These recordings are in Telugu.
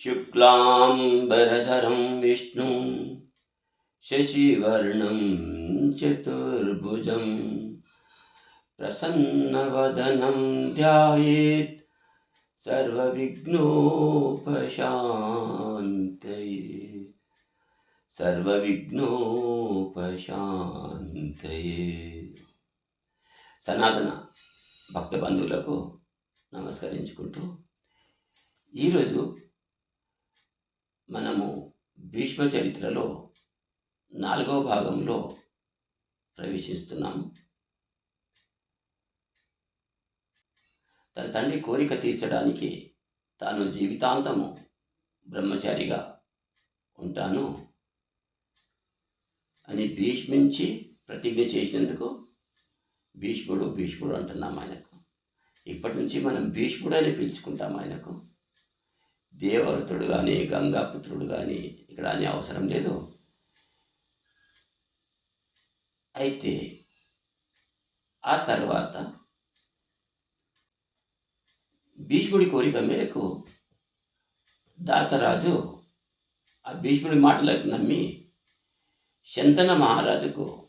शुक्लाम्बरधरं विष्णुं शशिवर्णं चतुर्भुजं प्रसन्नवदनं ध्यायेत् सर्वविघ्नोपशान्तये సర్వవిఘ్నోపశాంతయే సనాతన భక్త బంధువులకు నమస్కరించుకుంటూ ఈరోజు మనము భీష్మ చరిత్రలో నాలుగవ భాగంలో ప్రవేశిస్తున్నాము. తన తండ్రి కోరిక తీర్చడానికి తాను జీవితాంతము బ్రహ్మచారిగా ఉంటాను అని భీష్మించి ప్రతిజ్ఞ చేసినందుకు భీష్ముడు భీష్ముడు అంటున్నాం ఆయనకు. ఇప్పటి నుంచి మనం భీష్ముడు అని పిలుచుకుంటాం ఆయనకు. దేవరుతుడు కానీ గంగాపుత్రుడు కానీ ఇక్కడ అనే అవసరం లేదు. అయితే ఆ తర్వాత భీష్ముడి కోరిక మేరకు దాసరాజు ఆ భీష్ముడి మాటలకు నమ్మి శంతన మహారాజుకు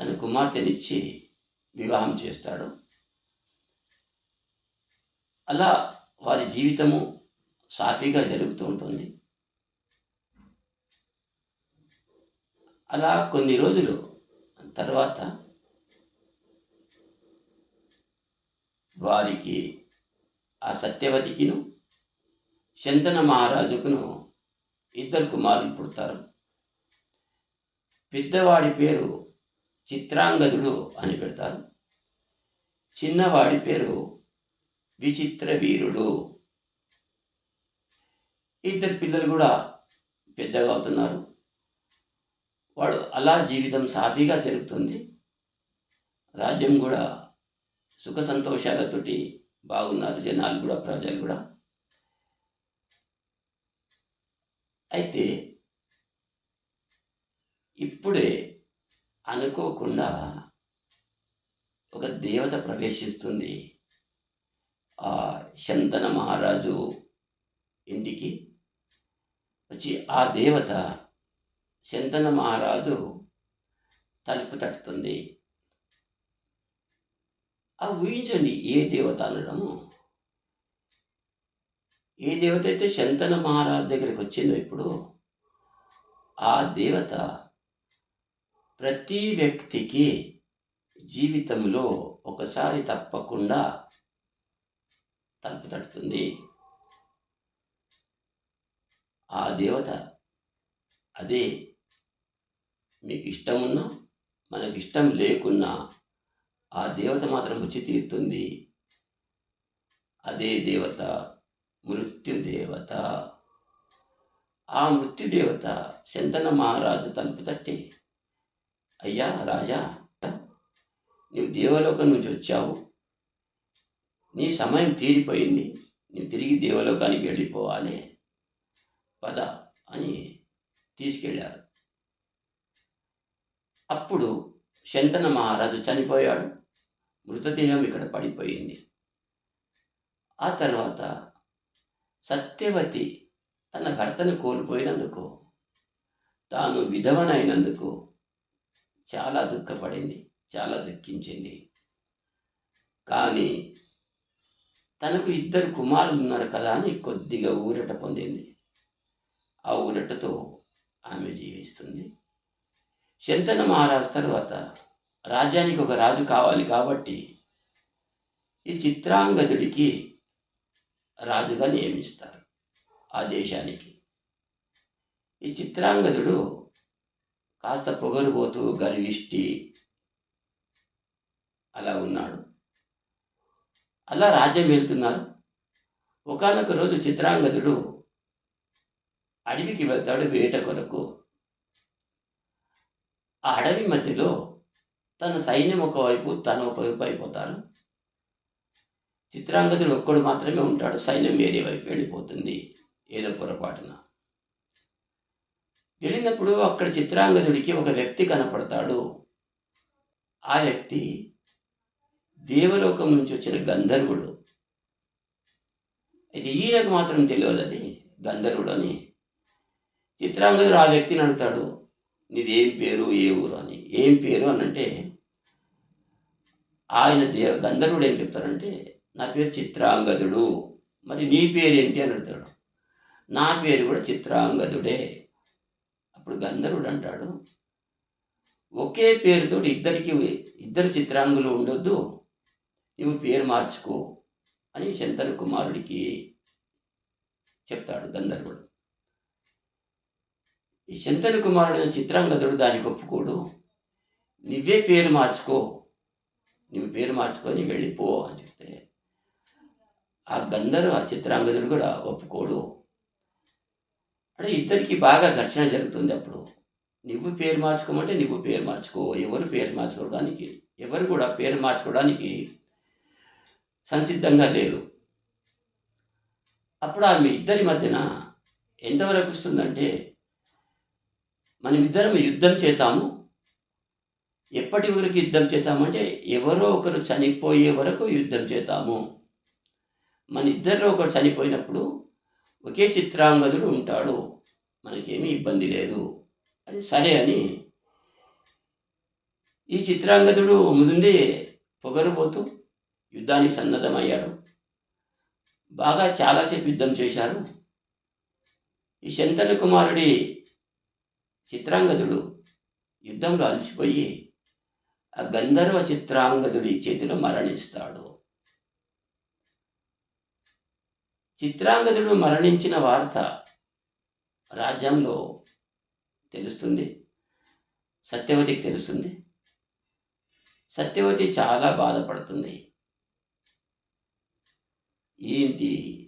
తన కుమార్తెనిచ్చి వివాహం చేస్తాడు. అలా వారి జీవితము సాఫీగా జరుగుతూ ఉంటుంది. అలా కొన్ని రోజులు తర్వాత వారికి ఆ సత్యవతికిను శంతన మహారాజుకును ఇద్దరు కుమారులు పుడతారు. పెద్దవాడి పేరు చిత్రాంగదుడు అని పెడతారు. చిన్నవాడి పేరు విచిత్ర వీరుడు ఇద్దరు పిల్లలు కూడా పెద్దగా అవుతున్నారు. వాడు అలా జీవితం సాఫీగా జరుగుతుంది. రాజ్యం కూడా సుఖ సంతోషాలతోటి బాగున్నారు జనాలు కూడా ప్రజలు కూడా. అయితే ఇప్పుడే అనుకోకుండా ఒక దేవత ప్రవేశిస్తుంది. ఆ శంతన మహారాజు ఇంటికి వచ్చి ఆ దేవత శంతన మహారాజు తలుపు తట్టుతుంది. ఆ ఊహించండి ఏ దేవత అనడము. ఏ దేవత అయితే శంతన మహారాజు దగ్గరికి వచ్చిందో ఇప్పుడు ఆ దేవత ప్రతి వ్యక్తికి జీవితంలో ఒకసారి తప్పకుండా తలుపు తట్టుతుంది. ఆ దేవత అదే మీకు ఇష్టమున్నా మనకి ఇష్టం లేకున్నా ఆ దేవత మాత్రం వచ్చి తీరుతుంది. అదే దేవత మృత్యుదేవత ఆ మృత్యుదేవత శంతన మహారాజు తలుపు తట్టి అయ్యా రాజా నీవు దేవలోకం నుంచి వచ్చావు. నీ సమయం తీరిపోయింది. నువ్వు తిరిగి దేవలోకానికి వెళ్ళిపోవాలి. పద అని తీసుకెళ్ళారు. అప్పుడు శంతన మహారాజు చనిపోయాడు. మృతదేహం ఇక్కడ పడిపోయింది. ఆ తర్వాత సత్యవతి తన భర్తను కోల్పోయినందుకు తాను విధవనైనందుకు చాలా దుఃఖపడింది చాలా దుఃఖించింది. కానీ తనకు ఇద్దరు కుమారులు ఉన్నారు కదా అని కొద్దిగా ఊరట పొందింది. ఆ ఊరటతో ఆమె జీవిస్తుంది. శంతన మహారాజు తర్వాత రాజ్యానికి ఒక రాజు కావాలి కాబట్టి ఈ చిత్రాంగదుడికి రాజుగా నియమిస్తారు ఆ దేశానికి. ఈ చిత్రాంగదుడు కాస్త పొగరుబోతూ గర్విష్టి అలా ఉన్నాడు. అలా రాజ్యం వెళ్తున్నారు. ఒకనొక రోజు చిత్రాంగదుడు అడవికి వెళ్తాడు వేట కొరకు. ఆ అడవి మధ్యలో తన సైన్యం ఒకవైపు తను ఒకవైపు అయిపోతారు. చిత్రాంగదుడు ఒక్కడు మాత్రమే ఉంటాడు. సైన్యం వేరే వైపు వెళ్ళిపోతుంది. ఏదో పొరపాటున. వెళ్ళినప్పుడు అక్కడ చిత్రాంగదుడికి ఒక వ్యక్తి కనపడతాడు. ఆ వ్యక్తి దేవలోకం నుంచి వచ్చిన గంధర్వుడు. అయితే ఈయనకు మాత్రం తెలియదు అది గంధర్వుడు అని. చిత్రాంగదుడు ఆ వ్యక్తిని అడుగుతాడు నీది ఏం పేరు? ఏ ఊరు? అని. ఏం పేరు? అని అంటే ఆయన దే గంధర్వుడు ఏం చెప్తారంటే నా పేరు చిత్రాంగదుడు. మరి నీ పేరు ఏంటి అని అడుగుతాడు. నా పేరు కూడా చిత్రాంగదుడే. అప్పుడు గంధర్వుడు అంటాడు ఒకే పేరుతో ఇద్దరికి ఇద్దరు చిత్రాంగులు ఉండొద్దు. నువ్వు పేరు మార్చుకో అని శంతను కుమారుడికి చెప్తాడు గంధర్వుడు. శంతను కుమారుడైన చిత్రాంగదుడు దానికి ఒప్పుకోడు. నువ్వే పేరు మార్చుకో. నువ్వు పేరు మార్చుకొని వెళ్ళిపో అని చెప్తే. ఆ గంధర్వ ఆ చిత్రాంగదుడు కూడా ఒప్పుకోడు. అంటే ఇద్దరికి బాగా ఘర్షణ జరుగుతుంది అప్పుడు. నువ్వు పేరు మార్చుకోమంటే నువ్వు పేరు మార్చుకో. ఎవరు పేరు మార్చుకోవడానికి ఎవరు కూడా పేరు మార్చుకోవడానికి సంసిద్ధంగా లేరు. అప్పుడు ఆమె ఇద్దరి మధ్యన ఎంతవరకు వస్తుందంటే మనం ఇద్దరం యుద్ధం చేతాము. ఎప్పటి వరకు యుద్ధం చేతామంటే ఎవరో ఒకరు చనిపోయే వరకు యుద్ధం చేతాము. మన ఇద్దరిలో ఒకరు చనిపోయినప్పుడు ఒకే చిత్రాంగదుడు ఉంటాడు. మనకేమీ ఇబ్బంది లేదు. అని సరే అని ఈ చిత్రాంగదుడు ముందే పొగరుపోతూ యుద్ధానికి సన్నద్ధమయ్యాడు. బాగా చాలాసేపు యుద్ధం చేశారు. ఈ శంతన కుమారుడి చిత్రాంగదుడు యుద్ధంలో అలసిపోయి ఆ గంధర్వ చిత్రాంగదుడి చేతిలో మరణిస్తాడు. చిత్రాంగదుడు మరణించిన వార్త రాజ్యంలో తెలుస్తుంది. సత్యవతికి తెలుస్తుంది. సత్యవతి చాలా బాధపడుతుంది. ఏంటి?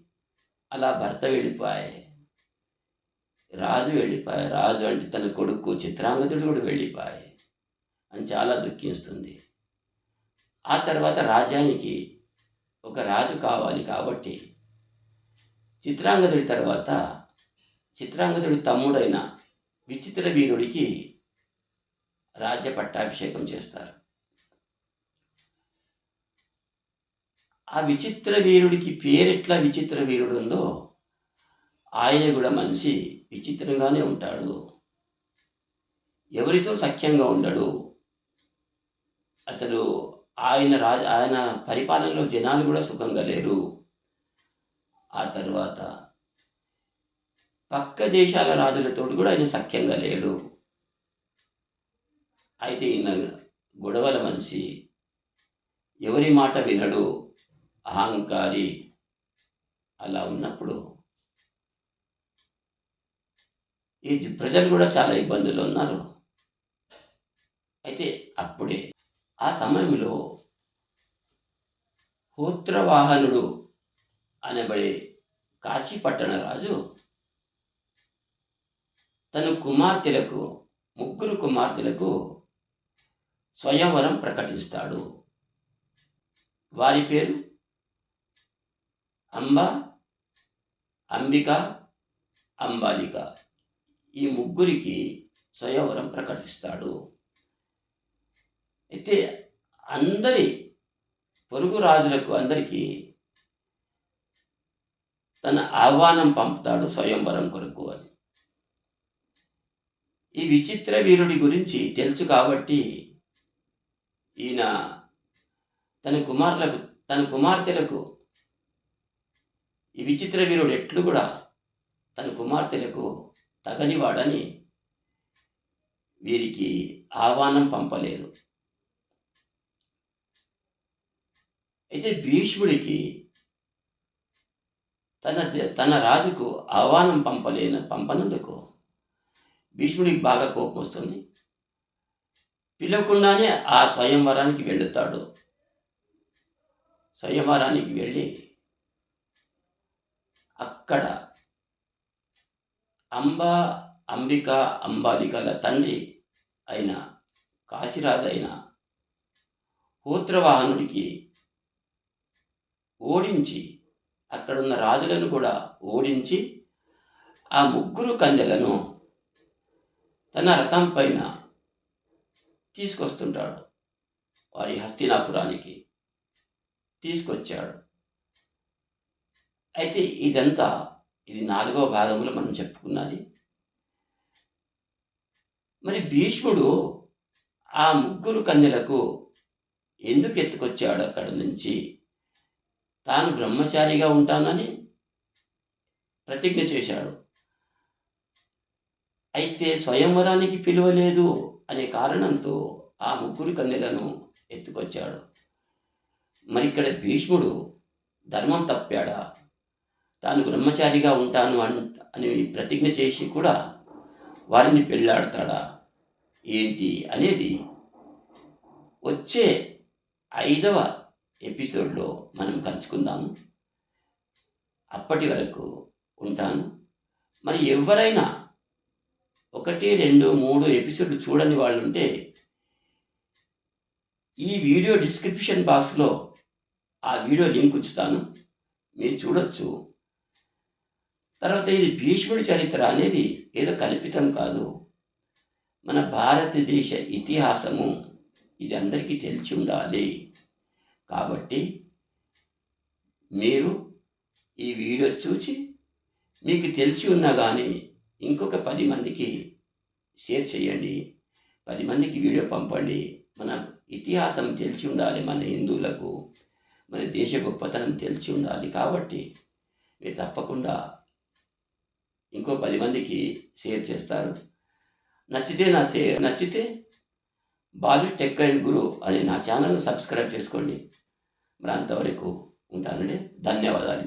అలా భర్త వెళ్ళిపోయాయి రాజు వెళ్ళిపోయాయి రాజు అంటే తన కొడుకు చిత్రాంగదుడు కూడా వెళ్ళిపోయి అని చాలా దుఃఖిస్తుంది. ఆ తర్వాత రాజ్యానికి ఒక రాజు కావాలి కాబట్టి చిత్రాంగదుడి తర్వాత చిత్రాంగదుడి తమ్ముడైన విచిత్ర వీరుడికి రాజ్య పట్టాభిషేకం చేస్తారు. ఆ విచిత్ర వీరుడికి పేరెట్లా విచిత్ర వీరుడు ఉందో ఆయన కూడా మనిషి. విచిత్రంగానే ఉంటాడు. ఎవరితో సఖ్యంగా ఉండడు. అసలు ఆయన రాజ ఆయన పరిపాలనలో జనాలు కూడా సుఖంగా లేరు. ఆ తర్వాత పక్క దేశాల రాజులతో కూడా ఆయన సఖ్యంగా లేడు. అయితే ఈయన గొడవల మనిషి. ఎవరి మాట వినడు. అహంకారి. అలా ఉన్నప్పుడు ఈ ప్రజలు కూడా చాలా ఇబ్బందులు ఉన్నారు. అయితే అప్పుడే ఆ సమయంలో హోత్రవాహనుడు అనబడే కాశీపట్టణ రాజు తన కుమార్తెలకు ముగ్గురు కుమార్తెలకు స్వయంవరం ప్రకటిస్తాడు. వారి పేరు? అంబ అంబిక అంబాలిక. ఈ ముగ్గురికి స్వయంవరం ప్రకటిస్తాడు. అయితే అందరి పొరుగు రాజులకు అందరికీ తన ఆహ్వానం పంపుతాడు స్వయంవరం కొరకు అని. ఈ విచిత్ర వీరుడి గురించి తెలుసు కాబట్టి ఈయన తన కుమారులకు తన కుమార్తెలకు ఈ విచిత్ర వీరుడు ఎట్లు కూడా తన కుమార్తెలకు తగనివాడని వీరికి ఆహ్వానం పంపలేదు. అయితే భీష్ముడికి తన తన రాజుకు ఆహ్వానం పంపలేన పంపనందుకు భీష్ముడికి బాగా కోపం వస్తుంది. పిలవకుండానే ఆ స్వయంవరానికి వెళుతాడు. స్వయంవరానికి వెళ్ళి అక్కడ అంబ అంబిక అంబాలికల తండ్రి అయిన కాశీరాజు అయిన హోత్రవాహనుడికి ఓడించి అక్కడున్న రాజులను కూడా ఓడించి ఆ ముగ్గురు కందెలను తన రథం పైన తీసుకొస్తుంటాడు. వారి హస్తినాపురానికి తీసుకొచ్చాడు. అయితే ఇదంతా ఇది నాలుగవ భాగంలో మనం చెప్పుకున్నది. మరి భీష్ముడు ఆ ముగ్గురు కన్యలకు ఎందుకు ఎత్తుకొచ్చాడు అక్కడ నుంచి? తాను బ్రహ్మచారిగా ఉంటానని ప్రతిజ్ఞ చేశాడు. అయితే స్వయంవరానికి పిలువలేదు అనే కారణంతో ఆ ముగ్గురు కన్యలను ఎత్తుకొచ్చాడు. మరి ఇక్కడ భీష్ముడు ధర్మం తప్పాడా? తాను బ్రహ్మచారిగా ఉంటాను అన్ అని ప్రతిజ్ఞ చేసి కూడా వారిని పెళ్ళాడతాడా ఏంటి అనేది వచ్చే ఐదవ ఎపిసోడ్లో మనం కలుసుకుందాము అప్పటి వరకు ఉంటాను. మరి ఎవరైనా ఒకటి రెండు మూడు ఎపిసోడ్లు చూడని వాళ్ళు ఉంటే ఈ వీడియో డిస్క్రిప్షన్ బాక్స్లో ఆ వీడియో లింక్ ఉంచుతాను. మీరు చూడొచ్చు. తర్వాత ఇది భీష్ముడి చరిత్ర అనేది ఏదో కల్పితం కాదు. మన భారతదేశ ఇతిహాసము ఇది అందరికీ తెలిసి ఉండాలి. కాబట్టి మీరు ఈ వీడియో చూసి మీకు తెలిసి ఉన్నా కానీ ఇంకొక పది మందికి షేర్ చేయండి. పది మందికి వీడియో పంపండి. మన ఇతిహాసం తెలిసి ఉండాలి మన హిందువులకు మన దేశ గొప్పతనం తెలిసి ఉండాలి. కాబట్టి మీరు తప్పకుండా ఇంకో పది మందికి షేర్ చేస్తారు. నచ్చితే నా షేర్ నచ్చితే బాలు టెక్ అండ్ గురు అని నా ఛానల్ను సబ్స్క్రైబ్ చేసుకోండి. మరి అంతవరకు ఉంటానండి. ధన్యవాదాలు.